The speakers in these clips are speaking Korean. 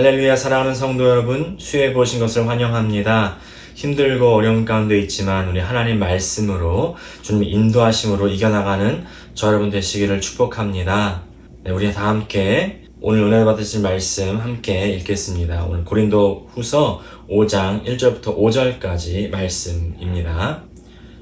할렐루야 사랑하는 성도 여러분 수요에 보신 것을 환영합니다. 힘들고 어려운 가운데 있지만 우리 하나님 말씀으로 주님 인도하심으로 이겨나가는 저 여러분 되시기를 축복합니다. 네, 우리 다 함께 오늘 은혜 받으실 말씀 함께 읽겠습니다. 오늘 고린도 후서 5장 1절부터 5절까지 말씀입니다.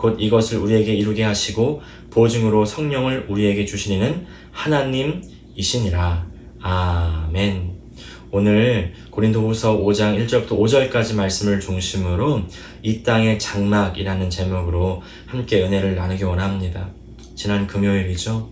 곧 이것을 우리에게 이루게 하시고 보증으로 성령을 우리에게 주시니는 하나님이시니라. 아멘. 오늘 고린도후서 5장 1절부터 5절까지 말씀을 중심으로 이 땅의 장막이라는 제목으로 함께 은혜를 나누기 원합니다. 지난 금요일이죠.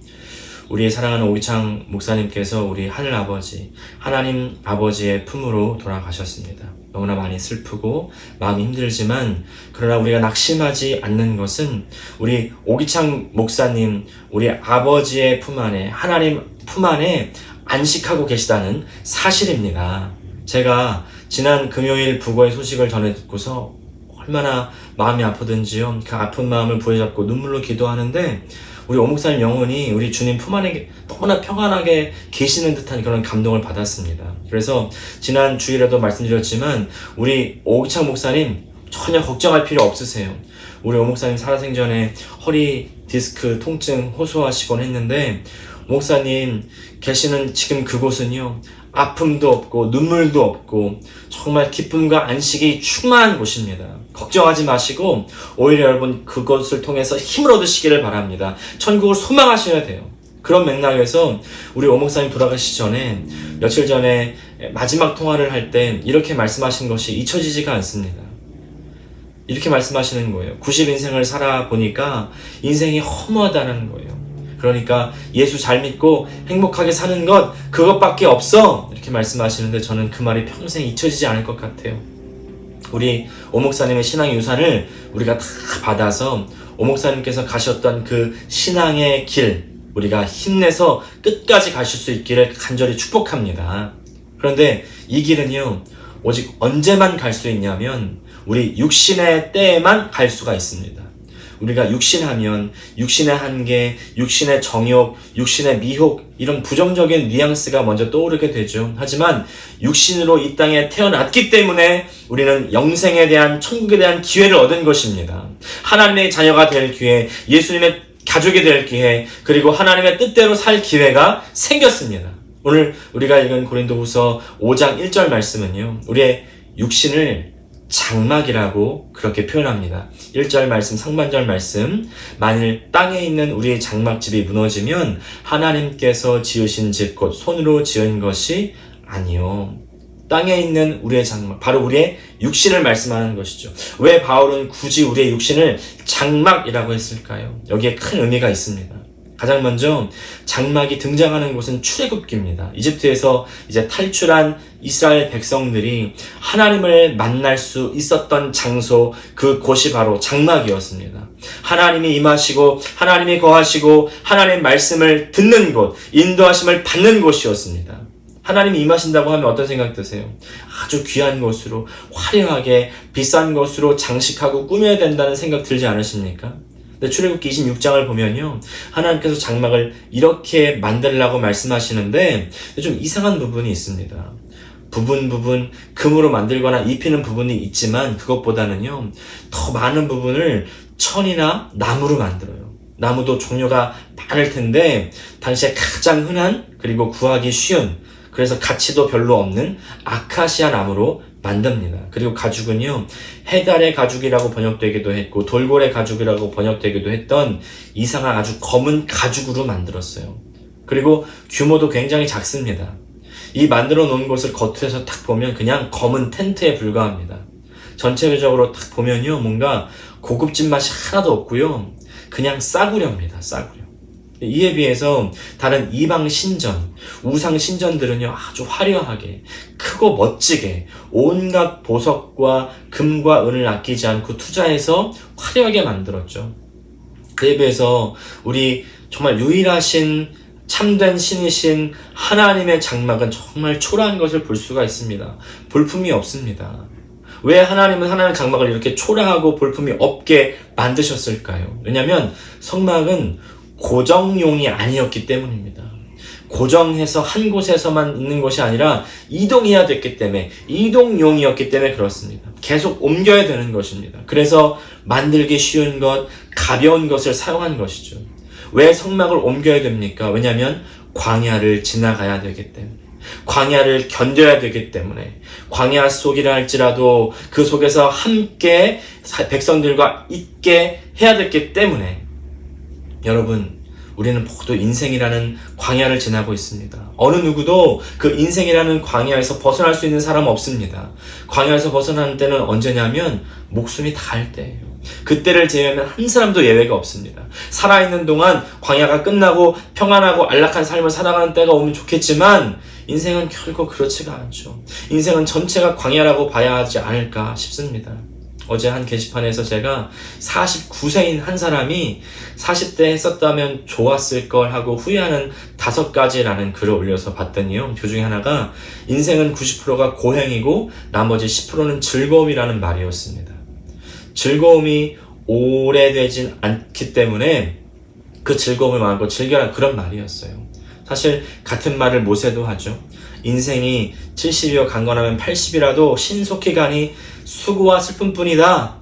우리의 사랑하는 오기창 목사님께서 우리 하늘 아버지, 하나님 아버지의 품으로 돌아가셨습니다. 너무나 많이 슬프고 마음이 힘들지만 그러나 우리가 낙심하지 않는 것은 우리 오기창 목사님, 우리 아버지의 품 안에 하나님 품 안에 안식하고 계시다는 사실입니다. 제가 지난 금요일 부고의 소식을 전해 듣고서 얼마나 마음이 아프든지요. 그 아픈 마음을 부여잡고 눈물로 기도하는데 우리 오목사님 영혼이 우리 주님 품 안에 너무나 평안하게 계시는 듯한 그런 감동을 받았습니다. 그래서 지난 주일에도 말씀드렸지만 우리 오기창 목사님 전혀 걱정할 필요 없으세요. 우리 오목사님 살아생전에 허리 디스크 통증 호소하시곤 했는데 목사님 계시는 지금 그곳은요 아픔도 없고 눈물도 없고 정말 기쁨과 안식이 충만한 곳입니다. 걱정하지 마시고 오히려 여러분 그것을 통해서 힘을 얻으시기를 바랍니다. 천국을 소망하셔야 돼요. 그런 맥락에서 우리 오목사님 돌아가시기 전에 며칠 전에 마지막 통화를 할 때 이렇게 말씀하신 것이 잊혀지지가 않습니다. 이렇게 말씀하시는 거예요. 90 인생을 살아보니까 인생이 허무하다는 거예요. 그러니까 예수 잘 믿고 행복하게 사는 것 그것밖에 없어 이렇게 말씀하시는데 저는 그 말이 평생 잊혀지지 않을 것 같아요. 우리 오목사님의 신앙 유산을 우리가 다 받아서 오목사님께서 가셨던 그 신앙의 길 우리가 힘내서 끝까지 가실 수 있기를 간절히 축복합니다. 그런데 이 길은요 오직 언제만 갈 수 있냐면 우리 육신의 때에만 갈 수가 있습니다. 우리가 육신하면 육신의 한계, 육신의 정욕, 육신의 미혹 이런 부정적인 뉘앙스가 먼저 떠오르게 되죠. 하지만 육신으로 이 땅에 태어났기 때문에 우리는 영생에 대한 천국에 대한 기회를 얻은 것입니다. 하나님의 자녀가 될 기회, 예수님의 가족이 될 기회, 그리고 하나님의 뜻대로 살 기회가 생겼습니다. 오늘 우리가 읽은 고린도후서 5장 1절 말씀은요. 우리의 육신을 장막이라고 그렇게 표현합니다. 1절 말씀, 상반절 말씀. 만일 땅에 있는 우리의 장막집이 무너지면 하나님께서 지으신 집, 곧 손으로 지은 것이 아니요. 땅에 있는 우리의 장막, 바로 우리의 육신을 말씀하는 것이죠. 왜 바울은 굳이 우리의 육신을 장막이라고 했을까요? 여기에 큰 의미가 있습니다. 가장 먼저 장막이 등장하는 곳은 출애굽기입니다. 이집트에서 이제 탈출한 이스라엘 백성들이 하나님을 만날 수 있었던 장소 그 곳이 바로 장막이었습니다. 하나님이 임하시고 하나님이 거하시고 하나님의 말씀을 듣는 곳, 인도하심을 받는 곳이었습니다. 하나님이 임하신다고 하면 어떤 생각 드세요? 아주 귀한 것으로 화려하게 비싼 것으로 장식하고 꾸며야 된다는 생각 들지 않으십니까? 근데 출애굽기 26장을 보면요. 하나님께서 장막을 이렇게 만들라고 말씀하시는데 좀 이상한 부분이 있습니다. 부분 부분 금으로 만들거나 입히는 부분이 있지만 그것보다는요. 더 많은 부분을 천이나 나무로 만들어요. 나무도 종류가 많을 텐데 당시에 가장 흔한 그리고 구하기 쉬운 그래서 가치도 별로 없는 아카시아 나무로 만듭니다. 그리고 가죽은요, 해달의 가죽이라고 번역되기도 했고, 돌고래 가죽이라고 번역되기도 했던 이상한 아주 검은 가죽으로 만들었어요. 그리고 규모도 굉장히 작습니다. 이 만들어 놓은 것을 겉에서 딱 보면 그냥 검은 텐트에 불과합니다. 전체적으로 딱 보면요, 뭔가 고급진 맛이 하나도 없고요, 그냥 싸구려입니다, 싸구려. 이에 비해서 다른 이방 신전, 우상 신전들은요, 아주 화려하게 크고 멋지게 온갖 보석과 금과 은을 아끼지 않고 투자해서 화려하게 만들었죠. 그에 비해서 우리 정말 유일하신 참된 신이신 하나님의 장막은 정말 초라한 것을 볼 수가 있습니다. 볼품이 없습니다. 왜 하나님은 하나님의 장막을 이렇게 초라하고 볼품이 없게 만드셨을까요? 왜냐하면 성막은 고정용이 아니었기 때문입니다. 고정해서 한 곳에서만 있는 것이 아니라 이동해야 됐기 때문에 이동용이었기 때문에 그렇습니다. 계속 옮겨야 되는 것입니다. 그래서 만들기 쉬운 것, 가벼운 것을 사용한 것이죠. 왜 성막을 옮겨야 됩니까? 왜냐하면 광야를 지나가야 되기 때문에. 광야를 견뎌야 되기 때문에 광야 속이라 할지라도 그 속에서 함께 백성들과 있게 해야 됐기 때문에 여러분 우리는 모두 인생이라는 광야를 지나고 있습니다. 어느 누구도 그 인생이라는 광야에서 벗어날 수 있는 사람 없습니다. 광야에서 벗어나는 때는 언제냐면 목숨이 다할 때예요. 그때를 제외하면 한 사람도 예외가 없습니다. 살아있는 동안 광야가 끝나고 평안하고 안락한 삶을 살아가는 때가 오면 좋겠지만 인생은 결코 그렇지가 않죠. 인생은 전체가 광야라고 봐야 하지 않을까 싶습니다. 어제 한 게시판에서 제가 49세인 한 사람이 40대 했었다면 좋았을 걸 하고 후회하는 다섯 가지라는 글을 올려서 봤더니요. 그 중에 하나가 인생은 90%가 고행이고 나머지 10%는 즐거움이라는 말이었습니다. 즐거움이 오래되진 않기 때문에 그 즐거움을 마음껏 즐겨라 그런 말이었어요. 사실 같은 말을 모세도 하죠. 인생이 70이여 강건하면 80이라도 신속히 가니 수고와 슬픔뿐이다.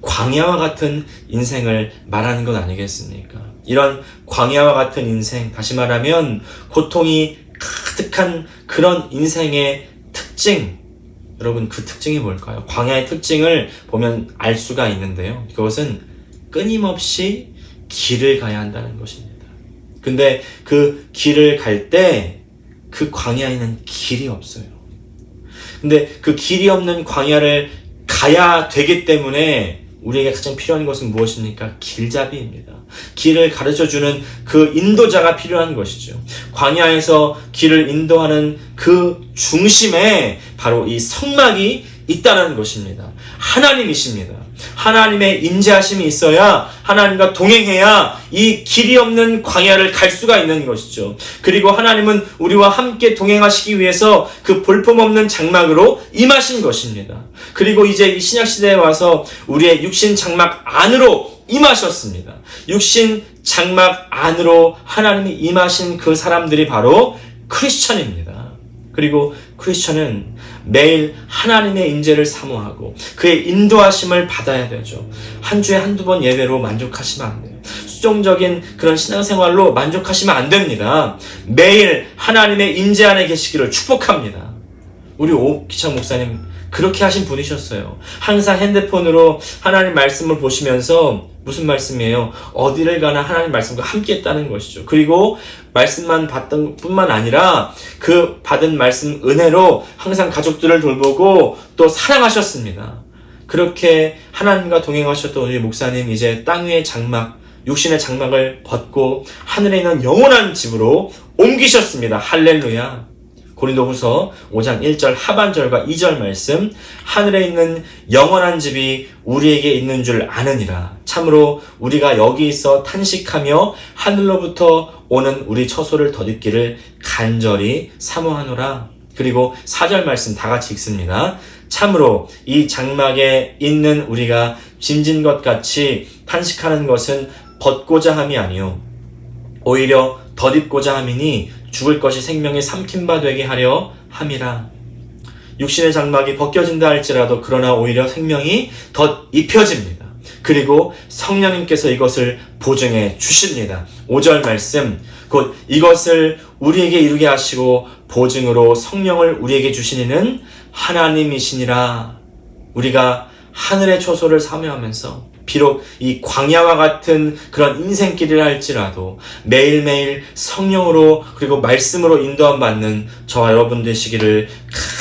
광야와 같은 인생을 말하는 것 아니겠습니까? 이런 광야와 같은 인생, 다시 말하면 고통이 가득한 그런 인생의 특징, 여러분 그 특징이 뭘까요? 광야의 특징을 보면 알 수가 있는데요. 그것은 끊임없이 길을 가야 한다는 것입니다. 근데 그 길을 갈 때 그 광야에는 길이 없어요. 근데 그 길이 없는 광야를 가야 되기 때문에 우리에게 가장 필요한 것은 무엇입니까? 길잡이입니다. 길을 가르쳐 주는 그 인도자가 필요한 것이죠. 광야에서 길을 인도하는 그 중심에 바로 이 성막이 있다는 것입니다. 하나님이십니다. 하나님의 인자하심이 있어야 하나님과 동행해야 이 길이 없는 광야를 갈 수가 있는 것이죠. 그리고 하나님은 우리와 함께 동행하시기 위해서 그 볼품없는 장막으로 임하신 것입니다. 그리고 이제 이 신약 시대에 와서 우리의 육신 장막 안으로 임하셨습니다. 육신 장막 안으로 하나님이 임하신 그 사람들이 바로 크리스천입니다. 그리고 크리스천은 매일 하나님의 인재를 사모하고 그의 인도하심을 받아야 되죠. 한 주에 한두 번 예배로 만족하시면 안 돼요. 수종적인 그런 신앙생활로 만족하시면 안 됩니다. 매일 하나님의 인재 안에 계시기를 축복합니다. 우리 오기창 목사님 그렇게 하신 분이셨어요. 항상 핸드폰으로 하나님 말씀을 보시면서 무슨 말씀이에요? 어디를 가나 하나님 말씀과 함께 했다는 것이죠. 그리고 말씀만 받던 뿐만 아니라 그 받은 말씀 은혜로 항상 가족들을 돌보고 또 사랑하셨습니다. 그렇게 하나님과 동행하셨던 우리 목사님 이제 땅 위의 장막, 육신의 장막을 벗고 하늘에 있는 영원한 집으로 옮기셨습니다. 할렐루야. 고린도후서 5장 1절 하반절과 2절 말씀 하늘에 있는 영원한 집이 우리에게 있는 줄 아느니라 참으로 우리가 여기 있어 탄식하며 하늘로부터 오는 우리 처소를 덧입기를 간절히 사모하노라 그리고 4절 말씀 다 같이 읽습니다 참으로 이 장막에 있는 우리가 짐진 것 같이 탄식하는 것은 벗고자 함이 아니요 오히려 덧입고자 함이니 죽을 것이 생명의 삼킨 바 되게 하려 함이라. 육신의 장막이 벗겨진다 할지라도 그러나 오히려 생명이 덧 입혀집니다. 그리고 성령님께서 이것을 보증해 주십니다. 5절 말씀 곧 이것을 우리에게 이루게 하시고 보증으로 성령을 우리에게 주시니는 하나님이시니라. 우리가 하늘의 초소를 사모하면서 비록 이 광야와 같은 그런 인생길이라 할지라도 매일매일 성령으로 그리고 말씀으로 인도함 받는 저와 여러분 되시기를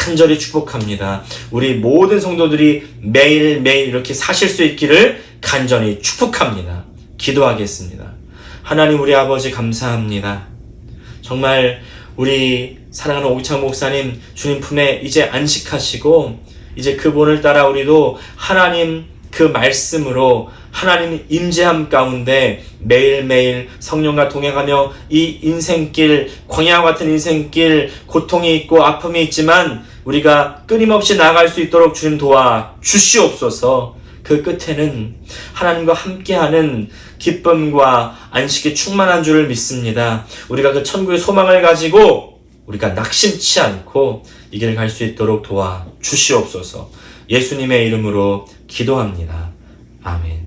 간절히 축복합니다. 우리 모든 성도들이 매일매일 이렇게 사실 수 있기를 간절히 축복합니다. 기도하겠습니다. 하나님 우리 아버지 감사합니다. 정말 우리 사랑하는 오기창 목사님 주님 품에 이제 안식하시고 이제 그분을 따라 우리도 하나님 그 말씀으로 하나님 임재함 가운데 매일매일 성령과 동행하며 이 인생길 광야와 같은 인생길 고통이 있고 아픔이 있지만 우리가 끊임없이 나아갈 수 있도록 주님 도와 주시옵소서. 그 끝에는 하나님과 함께하는 기쁨과 안식이 충만한 줄을 믿습니다. 우리가 그 천국의 소망을 가지고 우리가 낙심치 않고 이 길을 갈 수 있도록 도와 주시옵소서. 예수님의 이름으로 기도합니다. 아멘.